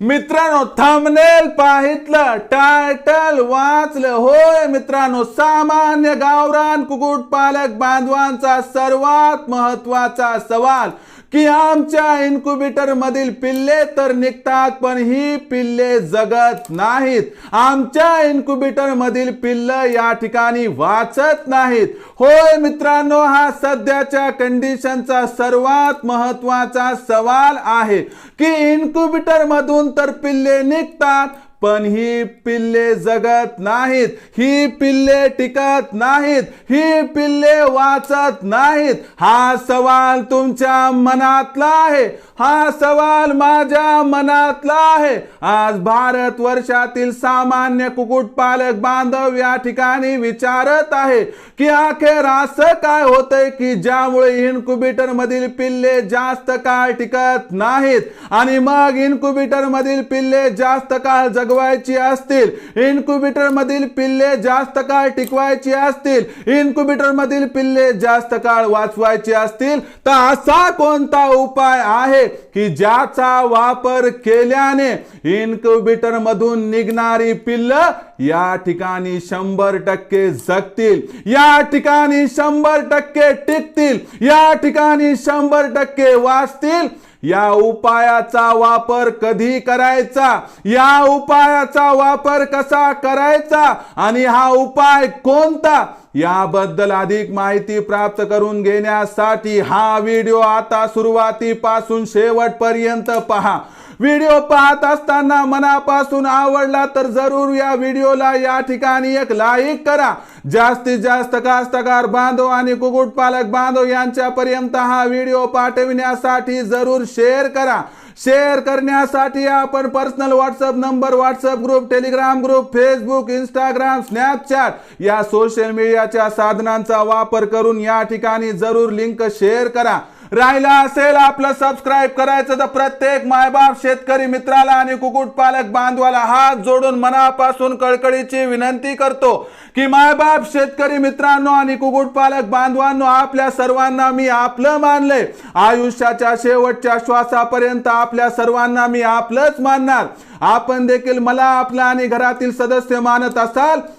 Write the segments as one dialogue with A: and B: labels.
A: मित्रांनो थांबनेल पाहितलं टायटल वाचलं. होय मित्रांनो सामान्य गावरान कुकुटपालक बांधवांचा सर्वात महत्त्वाचा सवाल की आमच्या इन्क्युबेटर मधील पिल्ले तर निघतात पण ही पिल्ले जगत नाहीत. आमच्या इन्क्युबेटर मधील पिल्ल या ठिकाणी वाचत नाहीत. होय मित्रांनो हा सध्याच्या कंडिशनचा सर्वात महत्त्वाचा सवाल आहे की इन्क्युबेटर मधून तर पिल्ले निघतात पण ही पिल्ले जगत नाहीत ही पिल्ले टिकत नाहीत ही पिल्ले वाचत नाहीत. हा सवाल तुमच्या मनातला आहे हा सवाल माझ्या मनातला आहे. आज भारत वर्षातील सामान्य कुक्कुटपालक बांधव या ठिकाणी विचारत आहे की अखेर असं काय होतंय की ज्यामुळे इन्क्युबेटर मधील पिल्ले जास्त काळ टिकत नाहीत आणि मग इन्क्युबेटर मधील पिल्ले जास्त काळ जग जगवायची असतील इन्क्युबेटर मधील पिल्ले जास्त काळ टिकवायची असतील इन्क्युबेटर मधील पिल्ले जास्त काळ वाचवायची असतील तर असा कोणता उपाय आहे की ज्याचा वापर केल्याने इन्क्युबेटर मधून निघणारी पिल्ल या ठिकाणी शंभर टक्के जगतील या ठिकाणी शंभर टक्के टिकतील या ठिकाणी शंभर टक्के वाचतील या उपायाचा वापर कधी करायचा? या उपायाचा वापर कसा करायचा? आणि हा उपाय कोणता? याबद्दल अधिक माहिती प्राप्त करून घेण्यासाठी हा व्हिडिओ आता सुरुवातीपासून शेवटपर्यंत पहा. व्हिडिओ पाहत असताना मनापासून आवडला तर जरूर या व्हिडिओला या ठिकाणी एक लाईक करा. जास्तीत जास्त कास्तकार बांधव आणि कुक्कुटपालक बांधव यांच्यापर्यंत हा व्हिडिओ पाठविण्यासाठी जरूर शेअर करा. शेअर करण्यासाठी आपण personal WhatsApp number WhatsApp group Telegram group Facebook Instagram Snapchat या सोशल मीडियाच्या साधनांचा वापर करून या ठिकाणी जरूर लिंक शेअर करा. राहिला असेल आपलं सबस्क्राईब करायचं तर प्रत्येक मायबाप शेतकरी मित्राला आणि कुक्कुटपालक बांधवाला हात जोडून मनापासून कळकळीची विनंती करतो की मायबाप शेतकरी मित्रांनो आणि कुक्कुटपालक बांधवांनो आपल्या सर्वांना मी आपलं मानलंय. आयुष्याच्या शेवटच्या श्वासापर्यंत आपल्या सर्वांना मी आपलंच मानणार. आपण देखील मला आपला आणि घरातील सदस्य मानत असाल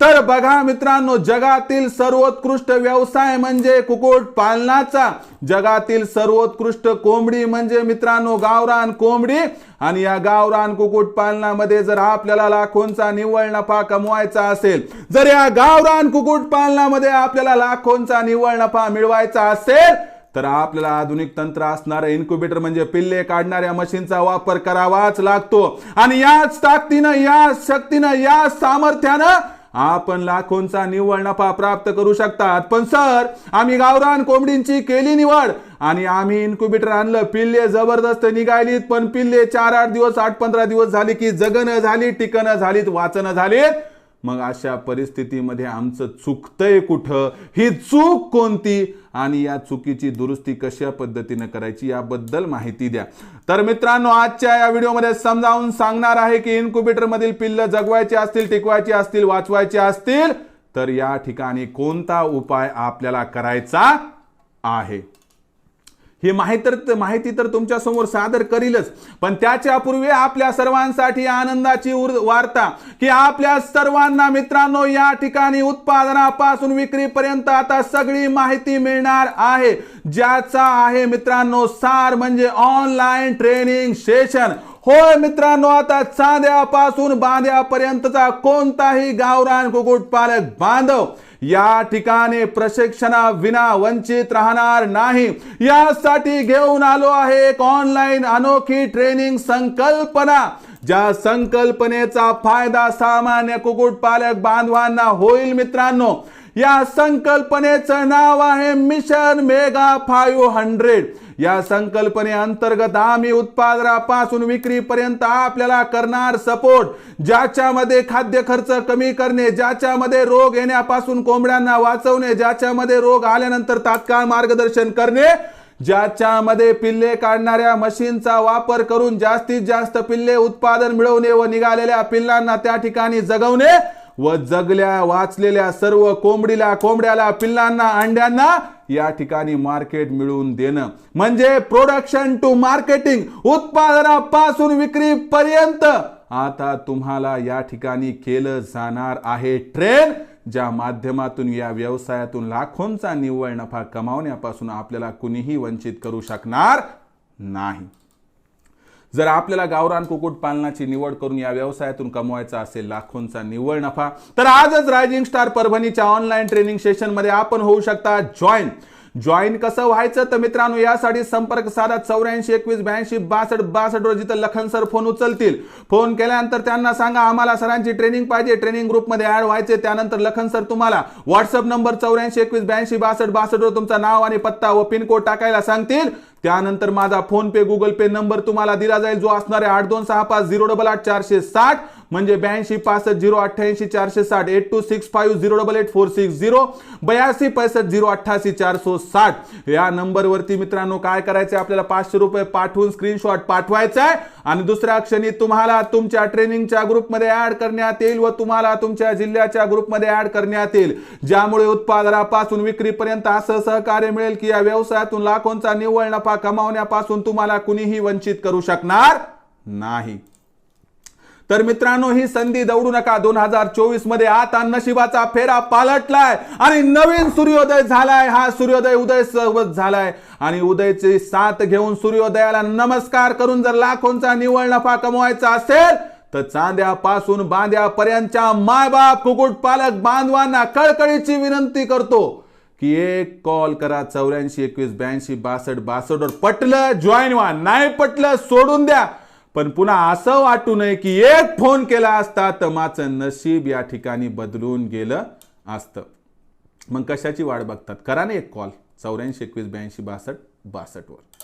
A: तर बघा मित्रांनो जगातील सर्वोत्कृष्ट व्यवसाय म्हणजे कुक्कुट पालनाचा. जगातील सर्वोत्कृष्ट कोंबडी म्हणजे मित्रांनो गावरान कोंबडी. आणि या गावरान कुक्कुट पालनामध्ये जर आपल्याला लाखोंचा निव्वळ नफा कमवायचा असेल जर या गावरान कुक्कुट पालनामध्ये आपल्याला लाखोंचा निव्वळ नफा मिळवायचा असेल तर आपल्याला आधुनिक तंत्र असणारे इन्क्युबेटर म्हणजे पिल्ले काढणाऱ्या मशीनचा वापर करावाच लागतो. आणि याच ताकदीनं या शक्तीनं या सामर्थ्यानं आपण लाखोंचा निव्वळ नफा प्राप्त करू शकतात. पण सर आम्ही गावरान कोंबडींची केली निवड. आणि आम्ही इन्क्युबेटर आणलं पिल्ले जबरदस्त निघालीत पण पिल्ले चार आठ दिवस आठ पंधरा दिवस झाले की जगन झाली टिकणं झालीत वाचणं झालीत. मग अशा परिस्थितीमध्ये आमचं चुकतंय कुठं? ही चूक कोणती? आणि या चुकीची दुरुस्ती कशा पद्धतीनं करायची याबद्दल माहिती द्या. तर मित्रांनो आजच्या या व्हिडिओमध्ये समजावून सांगणार आहे की इन्क्युबेटरमधील पिल्लं जगवायची असतील टिकवायची असतील वाचवायची असतील तर या ठिकाणी कोणता उपाय आपल्याला करायचा आहे? ही माहिती तर माहिती तर तुमच्यासमोर सादर करीलच. पण त्याच्यापूर्वी आपल्या सर्वांसाठी आनंदाची उर- वार्ता की आपल्या सर्वांना मित्रांनो या ठिकाणी उत्पादनापासून विक्रीपर्यंत आता सगळी माहिती मिळणार आहे. ज्याचा आहे मित्रांनो सार म्हणजे ऑनलाईन ट्रेनिंग सेशन होय मित्रांनो आता चांद्यापासून बांध्यापर्यंतचा कोणताही गावरान कुक्कुटपालक बांधव या ठिकाणी प्रशिक्षणा विना वंचित राहणार नाही. यासाठी घेऊन आलो आहे एक ऑनलाईन अनोखी ट्रेनिंग संकल्पना. ज्या संकल्पनेचा फायदा सामान्य कुक्कुटपालक बांधवांना होईल मित्रांनो. या संकल्पनेचं नाव आहे मिशन मेगा फाईव्ह हंड्रेड या संकल्पनेअंतर्गत आम्ही उत्पादनापासून विक्रीपर्यंत आपल्याला करणार सपोर्ट. ज्याच्यामध्ये खाद्य खर्च कमी करणे ज्याच्यामध्ये रोग येण्यापासून कोंबड्यांना वाचवणे ज्याच्यामध्ये रोग आल्यानंतर तात्काळ मार्गदर्शन करणे ज्याच्यामध्ये पिल्ले काढणाऱ्या मशीनचा वापर करून जास्तीत जास्त पिल्ले उत्पादन मिळवणे व निघालेल्या पिल्लांना त्या ठिकाणी जगवणे व जगल्या वाचलेल्या सर्व कोंबडीला कोंबड्याला पिल्लांना अंड्यांना या ठिकाणी मार्केट मिळवून देणं. म्हणजे प्रोडक्शन टू मार्केटिंग उत्पादनापासून विक्रीपर्यंत. आता तुम्हाला या ठिकाणी केलं जाणार आहे ट्रेन ज्या माध्यमातून या व्यवसायातून लाखोंचा निव्वळ नफा कमावण्यापासून आपल्याला कुणीही वंचित करू शकणार नाही. जर आपल्याला गावरान कुक्कुटपालनाची निवड करून या व्यवसायातून कमवायचा असेल लाखोंचा निव्वळ नफा तर आजच रायझिंग स्टार परभणीच्या ऑनलाईन ट्रेनिंग सेशनमध्ये आपण होऊ शकता जॉईन जॉईन कसं व्हायचं? तर मित्रांनो यासाठी संपर्क साधा चौऱ्याऐंशी एकवीस ब्याऐंशी बासष्ट बासष्ट रोजी तर लखन सर फोन उचलतील. फोन केल्यानंतर त्यांना सांगा आम्हाला सरांची ट्रेनिंग पाहिजे. ट्रेनिंग ग्रुपमध्ये ऍड व्हायचे त्यानंतर लखन सर तुम्हाला व्हॉट्सअप नंबर चौऱ्याऐंशी एकवीस ब्याऐंशी बासष्ट बासष्ट रोज तुमचं नाव आणि पत्ता व पिनकोड टाकायला सांगतील. त्यानंतर माझा PhonePe Google Pay number तुम्हाला दिला जाईल. जो असणार आहे आठ दोन सहा पाच झिरो डबल आठ चारशे साठ. म्हणजे ब्याऐंशी पासष्ट झिरो अठ्ठ्याऐंशी चारशे साठ eight two six five zero double eight four six zero बयासी पैसष्ट झिरो अठ्ठासी चारशे साठ. या नंबरवरती मित्रांनो काय करायचं आपल्याला पाचशे रुपये पाठवून स्क्रीनशॉट पाठवायचा आहे आणि दुसऱ्या क्षणी तुम्हाला तुमच्या ट्रेनिंगच्या ग्रुपमध्ये ऍड करण्यात येईल व तुम्हाला तुमच्या जिल्ह्याच्या ग्रुपमध्ये ऍड करण्यात येईल. ज्यामुळे उत्पादनापासून विक्रीपर्यंत असं सहकार्य मिळेल की या व्यवसायातून लाखोंचा निव्वळ नफा कमावण्यापासून तुम्हाला कुणीही वंचित करू शकणार नाही. तर मित्रांनो ही संधी दौडू नका. दोन हजार चोवीसमध्ये आता नशिबाचा फेरा पालटलाय आणि नवीन सूर्योदय झालाय. हा सूर्योदय उदय सोबत झालाय. आणि उदयची साथ घेऊन सूर्योदयाला नमस्कार करून जर लाखोंचा निवळ नफा कमवायचा असेल तर चांद्यापासून बांद्यापर्यंतच्या मायबाप कुकुट पालक बांधवांना कळकळीची विनंती करतो की एक कॉल करा. चौऱ्याऐंशी एकवीस ब्याऐंशी बासष्ट बासष्ट वर पटलं जॉईन व्हा. नाही पटलं सोडून द्या. पण पुन्हा असं वाटू नये की एक फोन केला असता तर माझं नशीब या ठिकाणी बदलून गेलं असतं. मग कशाची वाट बघतात? करा ना एक कॉल. चौऱ्याऐंशी एकवीस ब्याऐंशी बासष्ट बासष्टवर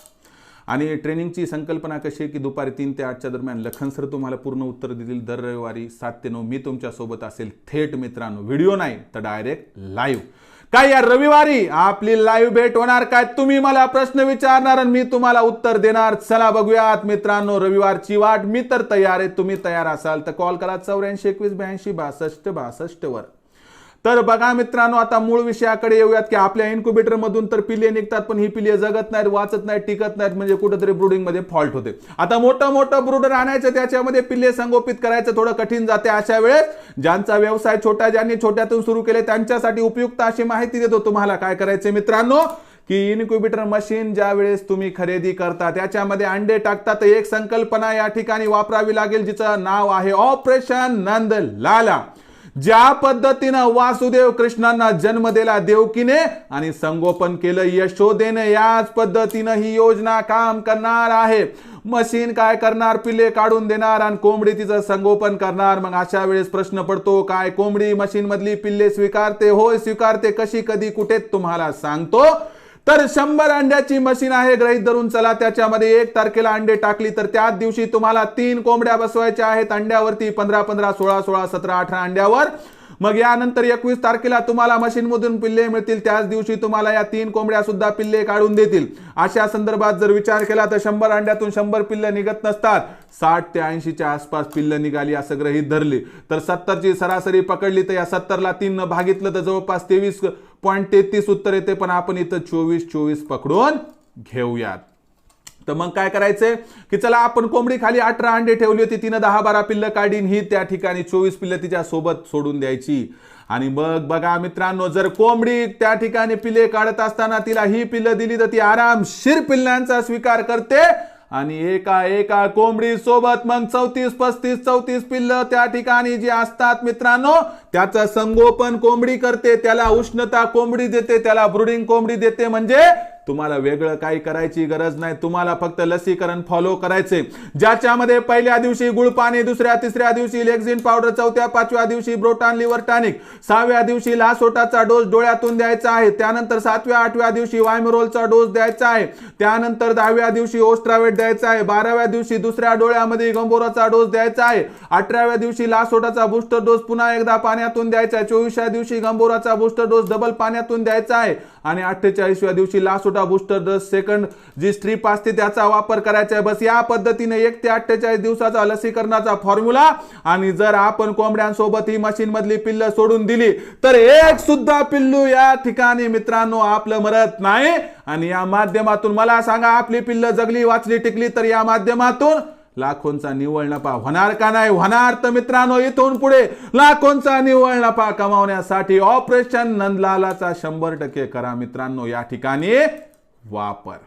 A: आणि ट्रेनिंगची संकल्पना कशी आहे की दुपारी तीन ते आठच्या दरम्यान लखन सर तुम्हाला पूर्ण उत्तर देतील दर रविवारी सात ते नऊ मी तुमच्यासोबत असेल थेट मित्रांनो. व्हिडिओ नाही तर डायरेक्ट लाईव्ह काय या रविवारी आपली लाईव्ह भेट होणार काय? तुम्ही मला प्रश्न विचारणार आणि मी तुम्हाला उत्तर देणार. चला बघूयात मित्रांनो रविवारची वाट. मी तर तयार आहे. तुम्ही तयार असाल तर कॉल करा. चौऱ्याऐंशी एकवीस ब्याऐंशी बासष्ट बासष्ट वर तर बघा मित्रांनो आता मूळ विषयाकडे येऊयात की आपल्या इन्क्युबेटर मधून तर पिल्ले निघतात पण ही पिल्ले जगत नाहीत वाचत नाहीत टिकत नाहीत म्हणजे कुठेतरी ब्रुडिंगमध्ये फॉल्ट होते. आता मोठं मोठं ब्रुडर आणायचं त्याच्यामध्ये पिल्ले संगोपित करायचं थोडं कठीण जाते अशा वेळेस ज्यांचा व्यवसाय छोटा ज्यांनी छोट्यातून सुरू केले त्यांच्यासाठी उपयुक्त अशी माहिती देतो. तुम्हाला काय करायचे मित्रांनो? की इन्क्युबेटर मशीन ज्या वेळेस तुम्ही खरेदी करता त्याच्यामध्ये अंडे टाकता तर एक संकल्पना या ठिकाणी वापरावी लागेल जिचं नाव आहे ऑपरेशन नंद लाला ज्या पद्धतीनं वासुदेव कृष्णांना जन्म दिला देवकीने आणि संगोपन केलं यशोदेने याच पद्धतीनं ही योजना काम करणार आहे. मशीन काय करणार पिल्ले काढून देणार आणि कोंबडी तिचं संगोपन करणार. मग अशा वेळेस प्रश्न पडतो काय कोंबडी मशीन मधली पिल्ले स्वीकारते? होय स्वीकारते. कशी कधी कुठे तुम्हाला सांगतो. तर शंभर अंड्याची मशीन आहे. ग्रहित धरून चला. त्याच्यामध्ये एक तारखेला अंडे टाकली तर त्याच दिवशी तुम्हाला तीन कोंबड्या बसवायच्या आहेत. अंड्यावरती पंधरा पंधरा सोळा सोळा सतरा अठरा अंड्यावर. मग यानंतर एकवीस तारखेला तुम्हाला मशीनमधून पिल्ले मिळतील. त्याच दिवशी तुम्हाला या तीन कोंबड्या सुद्धा पिल्ले काढून देतील. अशा संदर्भात जर विचार केला तर शंभर अंड्यातून शंभर पिल्ले निघत नसतात. साठ ते ऐंशीच्या आसपास पिल्लं निघाली असं गृहीत धरली. तर सत्तरची सरासरी पकडली तर या सत्तरला तीन भागितलं तर जवळपास तेवीस पॉईंट तेहतीस उत्तर येते. पण आपण इथं चोवीस चोवीस पकडून घेऊयात. तर मग काय करायचंय? की चला आपण कोंबडी खाली अठरा अंडे ठेवली होती. तिनं दहा बारा पिल्लं काढीन. ही त्या ठिकाणी चोवीस पिल्लं तिच्या सोबत सोडून द्यायची. आणि मग बघा मित्रांनो जर कोंबडी त्या ठिकाणी पिल्ले काढत असताना तिला ही पिल्लं दिली तर ती आरामशीर पिल्लांचा स्वीकार करते. आणि एका एका कोंबडी सोबत मग चौतीस पस्तीस चौतीस पिल्ल त्या ठिकाणी जे असतात मित्रांनो त्याचं संगोपन कोंबडी करते. त्याला उष्णता कोंबडी देते. त्याला ब्रुडिंग कोंबडी देते. म्हणजे तुम्हाला वेगळं काही करायची गरज नाही. तुम्हाला फक्त लसीकरण फॉलो करायचे ज्याच्यामध्ये पहिल्या दिवशी गुळपाणी दुसऱ्या तिसऱ्या दिवशी लेक्झिन पावडर चौथ्या पाचव्या दिवशी ब्रोटान लिव्हर टॉनिक सहाव्या दिवशी लासोटाचा डोस डोळ्यातून द्यायचा आहे. त्यानंतर सातव्या आठव्या दिवशी वायमरोलचा डोस द्यायचा आहे. त्यानंतर दहाव्या दिवशी ओस्ट्रावेट द्यायचा आहे. बाराव्या दिवशी दुसऱ्या डोळ्यामध्ये गंभोराचा डोस द्यायचा आहे. अठराव्या दिवशी लासोटाचा बूस्टर डोस पुन्हा एकदा पाण्यातून द्यायचा आहे. चोवीसव्या दिवशी गंभोराचा बूस्टर डोस डबल पाण्यातून द्यायचा आहे. आणि अठ्ठेचाळीसव्या दिवशी लासोटा बूस्टर डोस सेकंड जी स्ट्रीप असते त्याचा वापर करायचा आहे बस या पद्धतीने एक ते अठ्ठेचाळीस दिवसाचा लसीकरणाचा फॉर्म्युला आणि जर आपण कोंबड्यांसोबत ही मशीन मधली पिल्ल सोडून दिली तर एक सुद्धा पिल्लू या ठिकाणी मित्रांनो आपलं मरत नाही. आणि या माध्यमातून मला सांगा आपली पिल्ल जगली वाचली टिकली तर या माध्यमातून लाखोंचा निव्वळ नफा होणार का नाही? होणार तर मित्रांनो इथून पुढे लाखोंचा निव्वळ नफा कमावण्यासाठी ऑपरेशन नंदलालाचा शंभर टक्के करा मित्रांनो. या ठिकाणी वापर.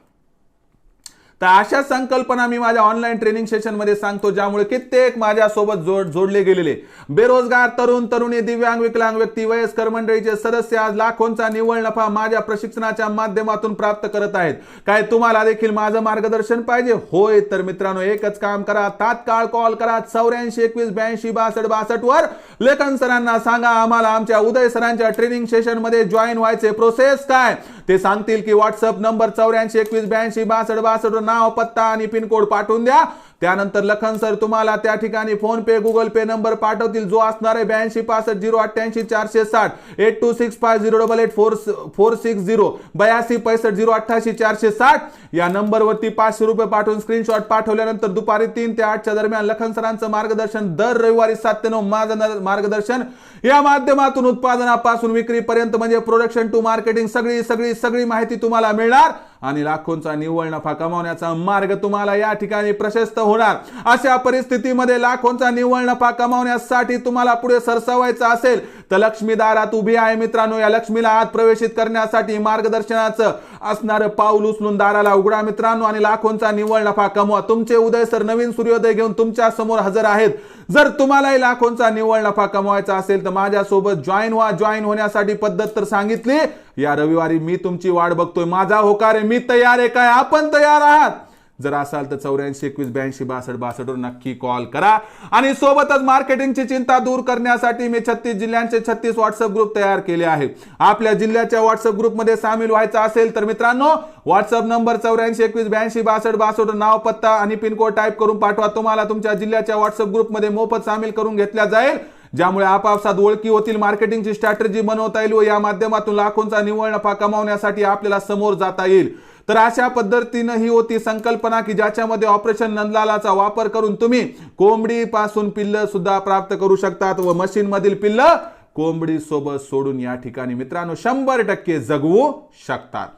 A: तर अशा संकल्पना मी माझ्या ऑनलाईन ट्रेनिंग सेशनमध्ये सांगतो ज्यामुळे कित्येक माझ्यासोबत जोड जोडले गेलेले. बेरोजगार तरुण तरुणी दिव्यांग विकलांग व्यक्ती वयस्कर मंडळीचे सदस्य आज लाखोंचा निव्वळ नफा माझ्या प्रशिक्षणाच्या माध्यमातून प्राप्त करत आहेत. काय तुम्हाला देखील माझं मार्गदर्शन पाहिजे? होय तर मित्रांनो एकच काम करा. तात्काळ कॉल करा. चौऱ्याऐंशी एकवीस ब्याऐंशी बासष्ट बासष्ट वर लेखन सरांना सांगा आम्हाला आमच्या उदय सरांच्या ट्रेनिंग सेशनमध्ये जॉईन व्हायचे प्रोसेस काय? ते सांगतील की व्हॉट्सअप नंबर चौऱ्याऐंशी एकवीस ब्याऐंशी बासष्ट बासष्ट नाव पत्ता आणि पिनकोड पाठवून द्या. त्यानंतर लखन सर तुम्हाला त्या ठिकाणी PhonePe Google Pay number पाठवतील. जो असणार आहे ब्याऐंशी पासष्ट झिरो अठ्ठ्याऐंशी चारशे साठ. Eight two six five zero double eight four four six zero. बयासी पैसष्ट झिरो अठ्ठ्याऐंशी चारशे साठ. या नंबरवरती पाचशे रुपये पाठवून स्क्रीनशॉट पाठवल्यानंतर दुपारी तीन ते आठच्या दरम्यान लखन सरांचं मार्गदर्शन दर रविवारी सात ते नऊ माझं न- मार्गदर्शन या माध्यमातून उत्पादनापासून विक्रीपर्यंत म्हणजे प्रोडक्शन टू मार्केटिंग सगळी सगळी सगळी माहिती तुम्हाला मिळणार. आणि लाखोंचा निव्वळ नफा कमावण्याचा मार्ग तुम्हाला या ठिकाणी प्रशस्त होणार. अशा परिस्थितीमध्ये लाखोंचा निव्वळ नफा कमावण्यासाठी तुम्हाला पुढे सरसावायचं असेल तर लक्ष्मी दारात उभी आहे मित्रांनो. या लक्ष्मीला आत प्रवेशित करण्यासाठी मार्गदर्शनाचं असणारं पाऊल उचलून दाराला उघडा मित्रांनो. आणि लाखोंचा निव्वळ नफा कमवा. तुमचे उदय सर नवीन सूर्योदय घेऊन तुमच्यासमोर हजर आहेत. जर तुम्हालाही लाखोंचा निव्वळ नफा कमवायचा असेल तर माझ्यासोबत जॉईन व्हा. जॉईन होण्यासाठी पद्धत तर सांगितली. या रविवारी मी तुमची वाट बघतोय. माझा होकार आहे. मी तयार आहे काय? आपण तयार आहात. जर असाल तर चौऱ्याऐंशी एकवीस ब्याऐंशी बासष्ट बासष्टवर नक्की कॉल करा. आणि सोबतच मार्केटिंगची चिंता दूर करण्यासाठी मी छत्तीस जिल्ह्यांचे छत्तीस व्हॉट्सअप ग्रुप तयार केले आहे. आपल्या जिल्ह्याच्या व्हॉट्सअप ग्रुपमध्ये सामील व्हायचं असेल तर मित्रांनो व्हॉट्सअप नंबर चौऱ्याऐंशी एकवीस ब्याऐंशी बासष्ट बासष्ट नाव पत्ता आणि पिनकोड टाईप करून पाठवा. तुम्हाला तुमच्या जिल्ह्याच्या व्हॉट्सअप ग्रुपमध्ये मोफत सामील करून घेतल्या जाईल. ज्यामुळे आपापसात ओळखी होतील मार्केटिंगची स्ट्रॅटेजी बनवता येईल व या माध्यमातून लाखोंचा निव्वळ नफा कमावण्यासाठी आपल्याला समोर जाता येईल. तर अशा पद्धतीनं ही होती संकल्पना की ज्याच्यामध्ये ऑपरेशन नंदलालाचा वापर करून तुम्ही कोंबडी पासून पिल्ल सुद्धा प्राप्त करू शकतात व मशीन मधील पिल्ल कोंबडी सोबत सोडून या ठिकाणी मित्रांनो शंभर टक्के जगवू शकतात.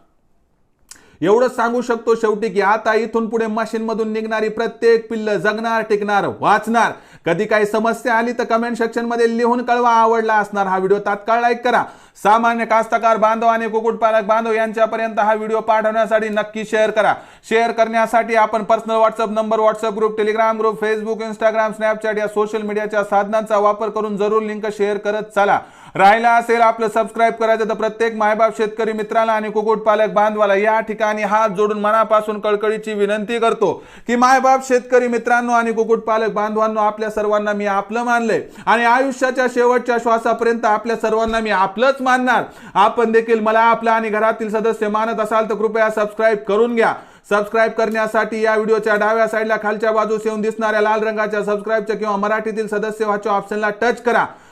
A: एवढंच सांगू शकतो शेवटी की आता इथून पुढे मशीनमधून निघणारी प्रत्येक पिल्ल जगणार टिकणार वाचणार. कधी काही समस्या आली तर कमेंट सेक्शनमध्ये लिहून कळवा. आवडला असणार हा व्हिडिओ तात्काळ लाईक करा. सामान्य कास्तकार बांधव आणि कुक्कुटपालक बांधव यांच्यापर्यंत हा व्हिडिओ पाठवण्यासाठी नक्की शेअर करा. शेअर करण्यासाठी आपण personal WhatsApp number WhatsApp group Telegram group Facebook Instagram Snapchat या सोशल मीडियाच्या साधनांचा वापर करून जरूर लिंक शेअर करत चला. राहिला असेल आपलं सबस्क्राईब करायचं तर प्रत्येक मायबाप शेतकरी मित्राला आणि कुक्कुटपालक बांधवाला या ठिकाणी हात जोडून मनापासून कळकळीची विनंती करतो की मायबाप शेतकरी मित्रांनो आणि कुक्कुटपालक बांधवांनो आपल्या सर्वांना मी आपलं मानलंय. आणि आयुष्याच्या शेवटच्या श्वासापर्यंत आपल्या सर्वांना मी आपलंच मानणार. आपण देखील मला आपला आणि घरातील सदस्य मानत असाल तर कृपया सबस्क्राईब करून घ्या. सबस्क्राईब करण्यासाठी या व्हिडिओच्या डाव्या साईडला खालच्या बाजूस येऊन दिसणाऱ्या लाल रंगाच्या सबस्क्राईबच्या किंवा मराठीतील सदस्य व्हाच्या ऑप्शनला टच करा.